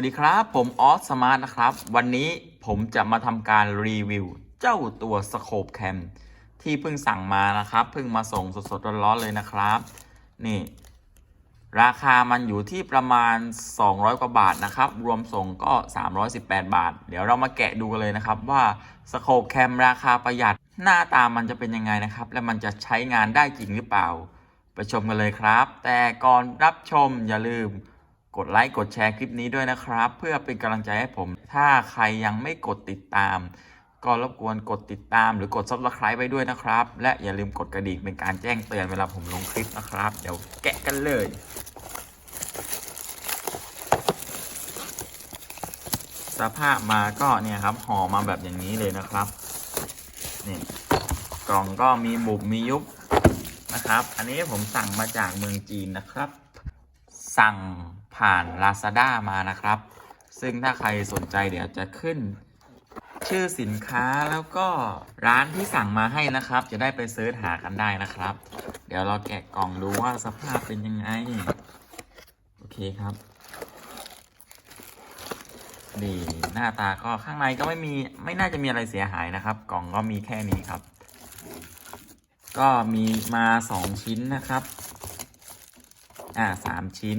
สวัสดีครับ ผมออสสมาร์ทนะครับ วันนี้ผมจะมาทำการรีวิว เจ้าตัวสโคปแคมที่เพิ่งสั่งมานะครับ เพิ่งมาส่งสดๆร้อนๆเลยนะครับ นี่ ราคามันอยู่ที่ประมาณ 200 กว่าบาทนะครับ รวมส่งก็ 318 บาท เดี๋ยวเรามาแกะดูกันเลยนะครับ ว่าสโคปแคมราคาประหยัดหน้าตามันจะเป็นยังไงนะครับ และมันจะใช้งานได้จริงหรือเปล่า ไปชมกันเลยครับ แต่ก่อนรับชมอย่าลืม กดไลค์กดแชร์คลิปนี้ด้วยนะครับ เพื่อเป็นกำลังใจให้ผม ถ้าใครยังไม่กดติดตาม ก็รบกวนกดติดตาม หรือกด subscribe ไว้ด้วยนะครับ และอย่าลืมกดกระดิ่งเป็นการแจ้งเตือนเวลาผมลงคลิปนะครับ เดี๋ยวแกะกันเลย สภาพมาก็เนี่ยครับห่อมาแบบอย่างนี้เลยนะครับนี่กล่องก็มีบุบมียุบนะครับ อันนี้ผมสั่งมาจากเมืองจีนนะครับ สั่ง ผ่าน Lazada มานะครับ ซึ่งถ้าใครสนใจเดี๋ยวจะขึ้น ชื่อสินค้าแล้วก็ร้านที่สั่งมาให้นะครับ จะได้ไปเซิร์ชหากันได้นะครับ เดี๋ยวเราแกะกล่องดูว่าสภาพเป็นยังไง โอเคครับนี่หน้าตาก็ข้างในก็ไม่มีไม่น่าจะมีอะไรเสียหายนะครับ กล่องก็มีแค่นี้ครับ ก็มีมาสองชิ้นนะครับ อ่าสามชิ้น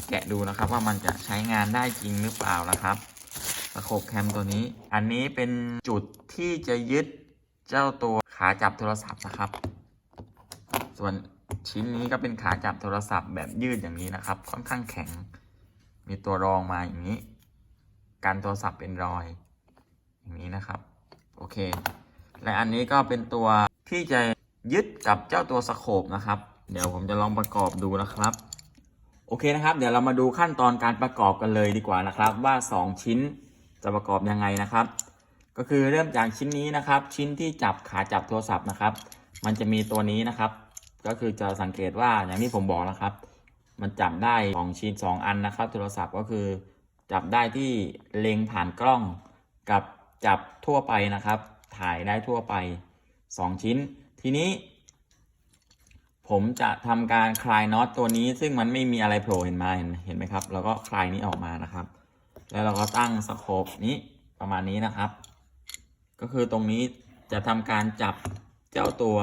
จะแกะดูนะครับ ว่ามันจะใช้งานได้จริงหรือเปล่านะครับสโคปแคมตัวนี้ อันนี้เป็นจุดที่จะยึดเจ้าตัวขาจับโทรศัพท์นะครับ ส่วนชิ้นนี้ก็เป็นขาจับโทรศัพท์แบบยืดอย่างนี้นะครับ ค่อนข้างแข็ง มีตัวรองมาอย่างนี้ การโทรศัพท์เป็นรอย อย่างนี้นะครับ โอเค และอันนี้ก็เป็นตัวที่จะยึดกับเจ้าตัวสโคปนะครับ เดี๋ยวผมจะลองประกอบดูนะครับ โอเคนะครับ เดี๋ยวเรามาดูขั้นตอนการประกอบกันเลยดีกว่านะครับ ว่า 2 ชิ้นจะประกอบยังไงนะครับ ก็คือเริ่มจากชิ้นนี้นะครับ ชิ้นที่จับขาจับโทรศัพท์นะครับ มันจะมีตัวนี้นะครับ ก็คือจะสังเกตว่าอย่างที่ผมบอกนะครับ มันจับได้สองชิ้นสองอันนะครับ โทรศัพท์ก็คือจับได้ที่เล็งผ่านกล้องกับจับทั่วไปนะครับ ถ่ายได้ทั่วไป 2 ชิ้น ทีนี้ ผมจะทำการคลายน็อตตัวนี้ ซึ่งมันไม่มีอะไรโผล่เห็นมาเห็นเห็นไหมครับแล้วก็คลายนี้ออกมานะครับ แล้วเราก็ตั้งสโคปนี้ประมาณนี้นะครับ ก็คือตรงนี้จะทำการจับเจ้าตัว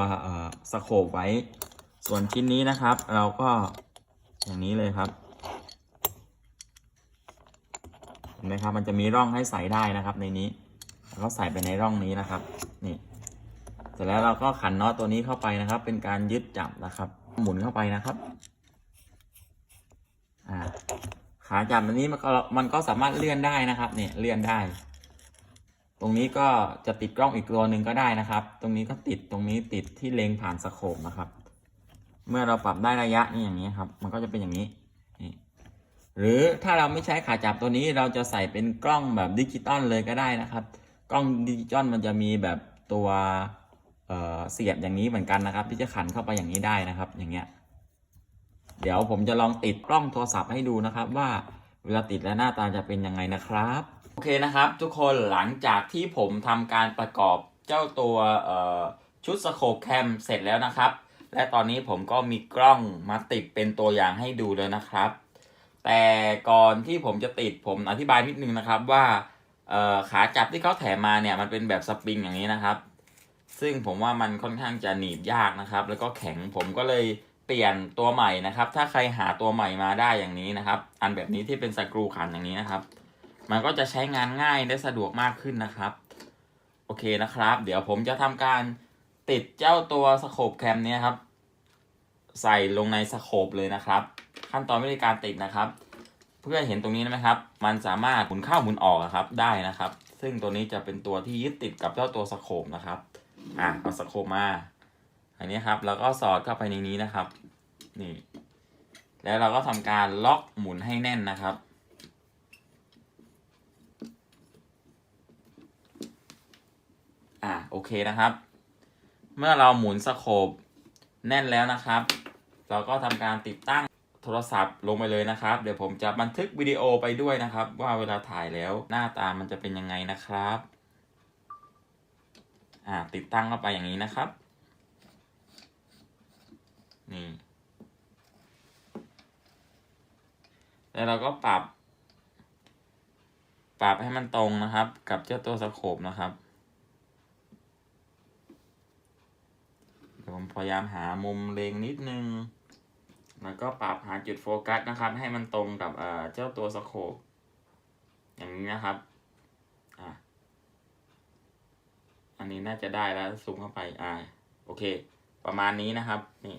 สโคปไว้ ส่วนชิ้นนี้นะครับ เราก็อย่างนี้เลยครับเห็นไหมครับ มันจะมีร่องให้ใส่ได้นะครับในนี้แล้วก็ใส่ไปในร่องนี้นะครับ นี่ เสร็จแล้วเราก็ขันน็อตตัวนี้เข้าไปนะครับ เป็นการยึดจับนะครับ หมุนเข้าไปนะครับ อ่า ขาจับอันนี้มันก็มันก็สามารถเลื่อนได้นะครับ เนี่ยเลื่อนได้ ตรงนี้ก็จะติดกล้องอีกตัวหนึ่งก็ได้นะครับ ตรงนี้ก็ติดตรงนี้ติดที่เลงผ่านสโคปนะครับ เมื่อเราปรับได้ระยะนี่อย่างนี้ครับ มันก็จะเป็นอย่างนี้นี่หรือถ้าเราไม่ใช้ขาจับตัวนี้เราจะใส่เป็นกล้องแบบดิจิตอลเลยก็ได้นะครับ กล้องดิจิตอลมันจะมีแบบตัว เสียบอย่างนี้เหมือนกันนะครับ ที่จะขันเข้าไปอย่างนี้ได้นะครับ อย่างเงี้ย เดี๋ยวผมจะลองติดกล้องโทรศัพท์ให้ดูนะครับ ว่าเวลาติดแล้วหน้าตาจะเป็นยังไงนะครับ โอเคนะครับ ทุกคนหลังจากที่ผมทำการประกอบเจ้าตัวชุดสโคปแคมเสร็จแล้วนะครับ และตอนนี้ผมก็มีกล้องมาติดเป็นตัวอย่างให้ดูเลยนะครับ แต่ก่อนที่ผมจะติดผมอธิบายนิดนึงนะครับว่าขาจับที่เขาแถมมาเนี่ยมันเป็นแบบสปริงอย่างนี้นะครับ ซึ่งผมว่ามันค่อนข้างจะหนีบยากนะครับ แล้วก็แข็งผมก็เลยเปลี่ยนตัวใหม่นะครับ ถ้าใครหาตัวใหม่มาได้อย่างนี้นะครับ อันแบบนี้ที่เป็นสกรูขันอย่างนี้นะครับ มันก็จะใช้งานง่ายและสะดวกมากขึ้นนะครับ โอเคนะครับ เดี๋ยวผมจะทำการติดเจ้าตัวสโคปแคมเนี้ครับ ใส่ลงในสโคปเลยนะครับ ขั้นตอนวิธีการติดนะครับ เพื่อเห็นตรงนี้นะครับ มันสามารถหมุนเข้าหมุนออกครับได้นะครับ ซึ่งตัวนี้จะเป็นตัวที่ยึดติดกับเจ้าตัวสโคปนะครับ อะเอาสโคปมา อันนี้ครับ แล้วก็สอดเข้าไปในนี้นะครับ นี่ แล้วเราก็ทำการล็อกหมุนให้แน่นนะครับ อะโอเคนะครับ เมื่อเราหมุนสโคปแน่นแล้วนะครับ เราก็ทำการติดตั้งโทรศัพท์ลงไปเลยนะครับ เดี๋ยวผมจะบันทึกวิดีโอไปด้วยนะครับ ว่าเวลาถ่ายแล้วหน้าตามันจะเป็นยังไงนะครับ อ่า ติดตั้งเข้าไปอย่างนี้นะครับ นี่ แล้วเราก็ปรับ ปรับให้มันตรงนะครับ กับเจ้าตัวสโคปนะครับเดี๋ยวผมพยายามหามุมเลงนิดนึง แล้วก็ปรับหาจุดโฟกัสนะครับ ให้มันตรงกับเอ่อเจ้าตัวสโคปอย่างนี้นะครับ อะ อั นนี้น่าจะได้แล้วซูมเข้าไปอ่าโอเค ประมาณนี้นะครับ นี่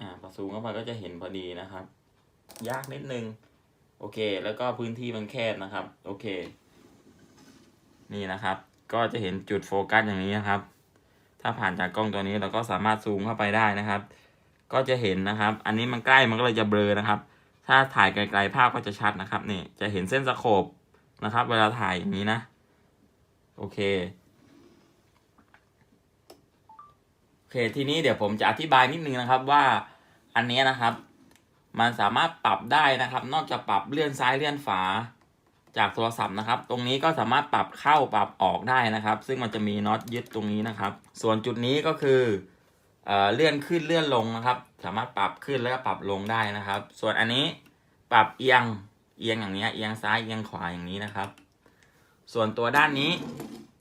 อ่าพอซูมเข้าไปก็จะเห็นพอดีนะครับ ยากนิดนึง โอเค แล้วก็พื้นที่มันแคบนะครับ โอเค นี่นะครับ ก็จะเห็นจุดโฟกัสอย่างนี้นะครับ ถ้าผ่านจากกล้องตัวนี้เราก็สามารถซูมเข้าไปได้นะครับ ก็จะเห็นนะครับ อันนี้มันใกล้มันก็เลยจะเบลอนะครับ ถ้าถ่ายไกลๆภาพก็จะชัดนะครับนี่จะเห็นเส้นสโคปนะครับ เวลาถ่ายอย่างนี้นะ โอเคโอเค ทีนี้เดี๋ยวผมจะอธิบายนิดนึงนะครับว่าอันนี้นะครับ มันสามารถปรับได้นะครับ นอกจากปรับเลื่อนซ้ายเลื่อนฝาจากโทรศัพท์นะครับ ตรงนี้ก็สามารถปรับเข้าปรับออกได้นะครับ ซึ่งมันจะมีน็อตยึดตรงนี้นะครับ ส่วนจุดนี้ก็คือเอ่อเลื่อนขึ้นเลื่อนลงนะครับ สามารถปรับขึ้นแล้วก็ปรับลงได้นะครับ ส่วนอันนี้ปรับเอียงเอียงอย่างนี้เอียงซ้ายเอียงขวาอย่างนี้นะครับ ส่วนตัวด้านนี้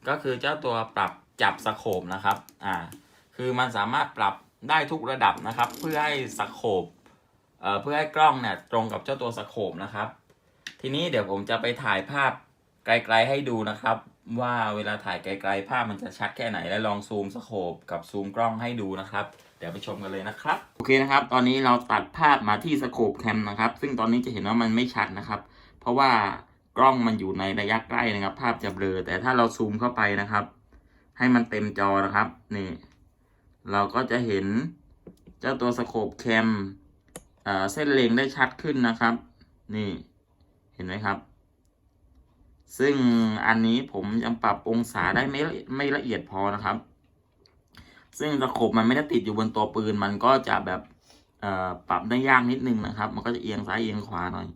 ก็คือเจ้าตัวปรับจับสโคปนะครับอ่าคือมันสามารถปรับได้ทุกระดับนะครับ เพื่อให้สโคปเอ่อเพื่อให้กล้องเนี่ยตรงกับเจ้าตัวสโคปนะครับ ทีนี้เดี๋ยวผมจะไปถ่ายภาพไกลๆให้ดูนะครับ ว่าเวลาถ่ายไกลๆภาพมันจะชัดแค่ไหนและลองซูมสโคปกับซูมกล้องให้ดูนะครับ ดี๋ยวไปชมกันเลยนะครับ โอเคนะครับ ตอนนี้เราตัดภาพมาที่สโคปแคมนะครับ ซึ่งตอนนี้จะเห็นว่ามันไม่ชัดนะครับ เพราะว่ากล้องมันอยู่ในระยะใกล้นะครับ ภาพจะเบลอ แต่ถ้าเราซูมเข้าไปนะครับ ให้มันเต็มจอนะครับ นี่ เราก็จะเห็นเจ้าตัวสโคปแคมเอ่อเส้นเลงได้ชัดขึ้นนะครับ นี่ เห็นไหมครับ ซึ่งอันนี้ผมยังปรับองศาได้ไม่ไม่ละเอียดพอนะครับ ซึ่งตะขบมันไม่ได้ติดอยู่บนตัวปืน มันก็จะแบบปรับได้ยากนิดนึงนะครับ มันก็จะเอียงซ้ายเอียงขวาหน่อย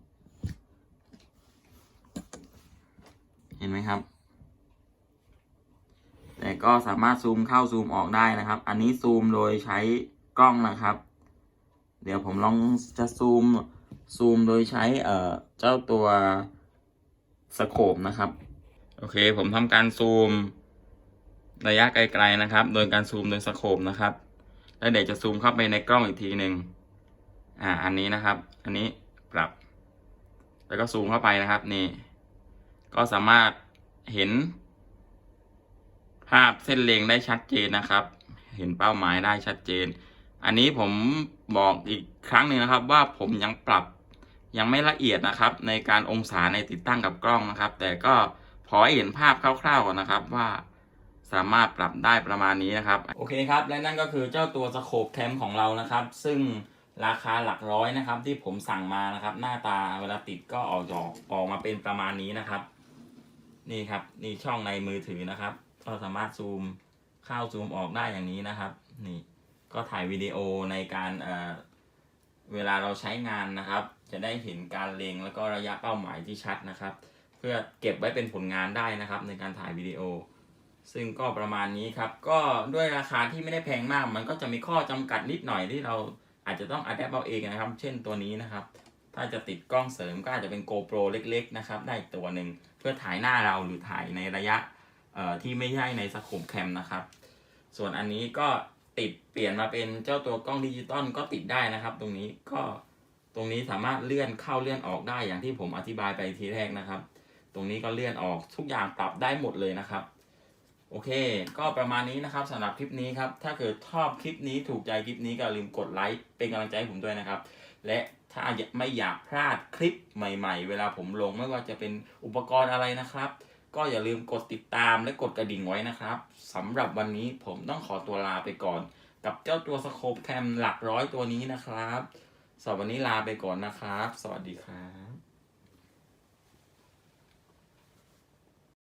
เห็นไหมครับ แต่ก็สามารถซูมเข้าซูมออกได้นะครับ อันนี้ซูมโดยใช้กล้องนะครับ เดี๋ยวผมลองจะซูมซูมโดยใช้เอ่อเจ้าตัวสโคปนะครับ โอเค ผมทำการซูม ระยะไกลๆนะครับ โดยการซูมโดยสโคปนะครับ แล้วเดี๋ยวจะซูมเข้าไปในกล้องอีกทีหนึ่งอ่า อันนี้นะครับ อันนี้ปรับ แล้วก็ซูมเข้าไปนะครับ นี่ ก็สามารถเห็น ภาพเส้นเลงได้ชัดเจนนะครับ เห็นเป้าหมายได้ชัดเจน อันนี้ผมบอกอีกครั้งหนึ่งนะครับ ว่าผมยังปรับยังไม่ละเอียดนะครับ ในการองศาในติดตั้งกับกล้องนะครับ แต่ก็พอเห็นภาพคร่าวๆก่อนนะครับว่า สามารถปรับได้ประมาณนี้นะครับ โอเคครับ และนั่นก็คือเจ้าตัวสโคปแคมของเรานะครับ ซึ่งราคาหลักร้อยนะครับ ที่ผมสั่งมานะครับ หน้าตาเวลาติดก็ออกออกออกมาเป็นประมาณนี้นะครับ นี่ครับนี่ช่องในมือถือนะครับ ก็สามารถซูมเข้าซูมออกได้อย่างนี้นะครับ นี่ก็ถ่ายวิดีโอในการเอ่อเวลาเราใช้งานนะครับ จะได้เห็นการเล็งแล้วก็ระยะเป้าหมายที่ชัดนะครับ เพื่อเก็บไว้เป็นผลงานได้นะครับ ในการถ่ายวิดีโอ ซึ่งก็ประมาณนี้ครับ ก็ด้วยราคาที่ไม่ได้แพงมาก มันก็จะมีข้อจำกัดนิดหน่อยที่เราอาจจะต้องอัดแอปเอาเองนะครับ เช่นตัวนี้นะครับ ถ้าจะติดกล้องเสริมก็อาจจะเป็น GoPro เล็ก ๆ นะครับ ได้ตัวหนึ่งเพื่อถ่ายหน้าเราหรือถ่ายในระยะที่ไม่ใช่ในสโคปแคมนะครับ ส่วนอันนี้ก็ติดเปลี่ยนมาเป็นเจ้าตัวกล้องดิจิตอลก็ติดได้นะครับ ตรงนี้ก็ตรงนี้สามารถเลื่อนเข้าเลื่อนออกได้อย่างที่ผมอธิบายไปทีแรกนะครับ ตรงนี้ก็เลื่อนออกทุกอย่างปรับได้หมดเลยนะครับ โอเค ก็ประมาณนี้นะครับสำหรับคลิปนี้ครับ ถ้าเกิดชอบคลิปนี้ถูกใจคลิปนี้ก็ลืมกดไลค์เป็นกำลังใจให้ผมด้วยนะครับ และถ้าไม่อยากพลาดคลิปใหม่ ๆ เวลาผมลงไม่ว่าจะเป็นอุปกรณ์อะไรนะครับ ก็อย่าลืมกดติดตามและกดกระดิ่งไว้นะครับสำหรับวันนี้ผมต้องขอตัวลาไปก่อน กับเจ้าตัวสโคปแคมหลักร้อยตัวนี้นะครับสำหรับวันนี้ลาไปก่อนนะครับ สวัสดีครับ